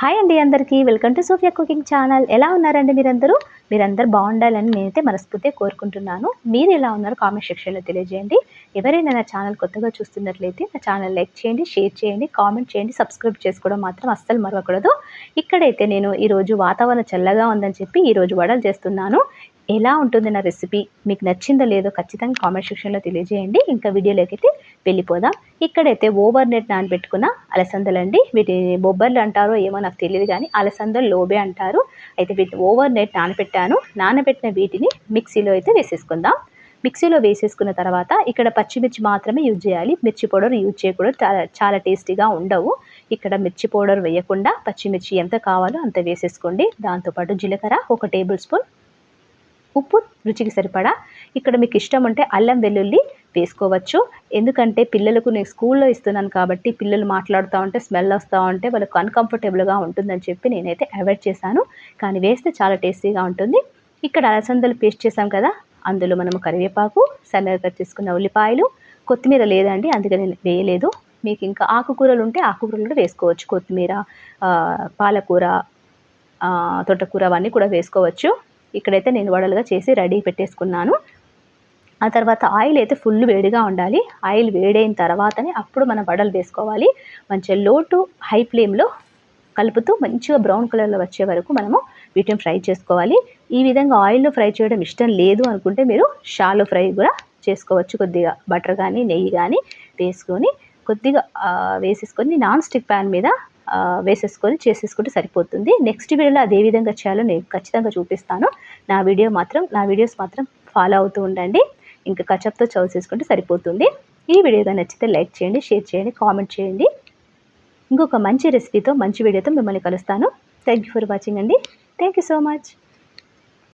Hi అండి అందరికీ. Welcome to Sophia cooking channel ఎలా ఉన్నారండి మీరందరూ? మీరందరూ బాగుండాలని నేనైతే మనస్ఫూర్తిగా కోరుకుంటున్నాను. మీరు ఎలా ఉన్నారో కామెంట్ సెక్షన్లో తెలియజేయండి. ఎవరైనా నా ఛానల్ కొత్తగా చూస్తున్నట్లయితే నా ఛానల్ లైక్ చేయండి షేర్ చేయండి కామెంట్ చేయండి సబ్స్క్రైబ్ చేసుకోవడం మాత్రం అస్సలు మరవకూడదు. ఇక్కడైతే నేను ఈరోజు వాతావరణం చల్లగా ఉందని చెప్పి ఈరోజు వడలు చేస్తున్నాను. ఎలా ఉంటుంది నా రెసిపీ మీకు నచ్చిందో లేదో ఖచ్చితంగా కామెంట్ సెక్షన్లో తెలియజేయండి. ఇంకా వీడియోలోకి అయితే వెళ్ళిపోదాం. ఇక్కడైతే ఓవర్ నెట్ నానబెట్టుకున్న అలసందలండి. వీటి బొబ్బర్లు అంటారో ఏమో నాకు తెలియదు కానీ అలసందలు లోబే అంటారు. అయితే వీటిని ఓవర్ నెట్ నానబెట్టాను. నానబెట్టిన వీటిని మిక్సీలో అయితే వేసేసుకుందాం. మిక్సీలో వేసేసుకున్న తర్వాత ఇక్కడ పచ్చిమిర్చి మాత్రమే యూజ్ చేయాలి. మిర్చి పౌడర్ యూజ్ చేయకూడదు. చాలా చాలా టేస్టీగా ఉండవు. ఇక్కడ మిర్చి పౌడర్ వేయకుండా పచ్చిమిర్చి ఎంత కావాలో అంత వేసేసుకోండి. దాంతోపాటు జీలకర్ర ఒక టేబుల్ స్పూన్ ఉప్పు రుచికి సరిపడా. ఇక్కడ మీకు ఇష్టం ఉంటే అల్లం వెల్లుల్లి వేసుకోవచ్చు. ఎందుకంటే పిల్లలకు నేను స్కూల్లో ఇస్తున్నాను కాబట్టి పిల్లలు మాట్లాడుతూ ఉంటే స్మెల్ వస్తూ ఉంటే వాళ్ళకు అన్కంఫర్టబుల్గా ఉంటుందని చెప్పి నేనైతే అవాయిడ్ చేశాను. కానీ వేస్తే చాలా టేస్టీగా ఉంటుంది. ఇక్కడ అలసందలు పేస్ట్ చేసాం కదా అందులో మనము కరివేపాకు సన్నగా కట్ చేసుకున్న ఉల్లిపాయలు కొత్తిమీర లేదండి అందుకని నేను వేయలేదు. మీకు ఇంకా ఆకుకూరలు ఉంటే ఆకుకూరలు కూడా వేసుకోవచ్చు. కొత్తిమీర పాలకూర తోటకూర అవన్నీ కూడా వేసుకోవచ్చు. ఇక్కడైతే నేను వడలుగా చేసి రెడీ పెట్టేసుకున్నాను. ఆ తర్వాత ఆయిల్ అయితే ఫుల్ వేడిగా ఉండాలి. ఆయిల్ వేడైన తర్వాతనే అప్పుడు మనం వడలు వేసుకోవాలి. మంచిగా లో టు హై ఫ్లేమ్లో కలుపుతూ మంచిగా బ్రౌన్ కలర్లో వచ్చే వరకు మనము వీటిని ఫ్రై చేసుకోవాలి. ఈ విధంగా ఆయిల్లో ఫ్రై చేయడం ఇష్టం లేదు అనుకుంటే మీరు షాలో ఫ్రై కూడా చేసుకోవచ్చు కొద్దిగా. బటర్ కానీ నెయ్యి కానీ వేసుకొని కొద్దిగా వేసేసుకొని నాన్ స్టిక్ ప్యాన్ మీద వేసేసుకొని చేసేసుకుంటే సరిపోతుంది. నెక్స్ట్ వీడియోలో అదే విధంగా చేయాలో నేను ఖచ్చితంగా చూపిస్తాను. నా వీడియో మాత్రం నా వీడియోస్ మాత్రం ఫాలో అవుతూ ఉండండి. ఇంకా కచప్తో చౌస్ చేసుకుంటే సరిపోతుంది. ఈ వీడియో నచ్చితే లైక్ చేయండి షేర్ చేయండి కామెంట్ చేయండి. ఇంకొక మంచి రెసిపీతో మంచి వీడియోతో మిమ్మల్ని కలుస్తాను. థ్యాంక్ యూ ఫర్ వాచింగ్ అండి. Thank you so much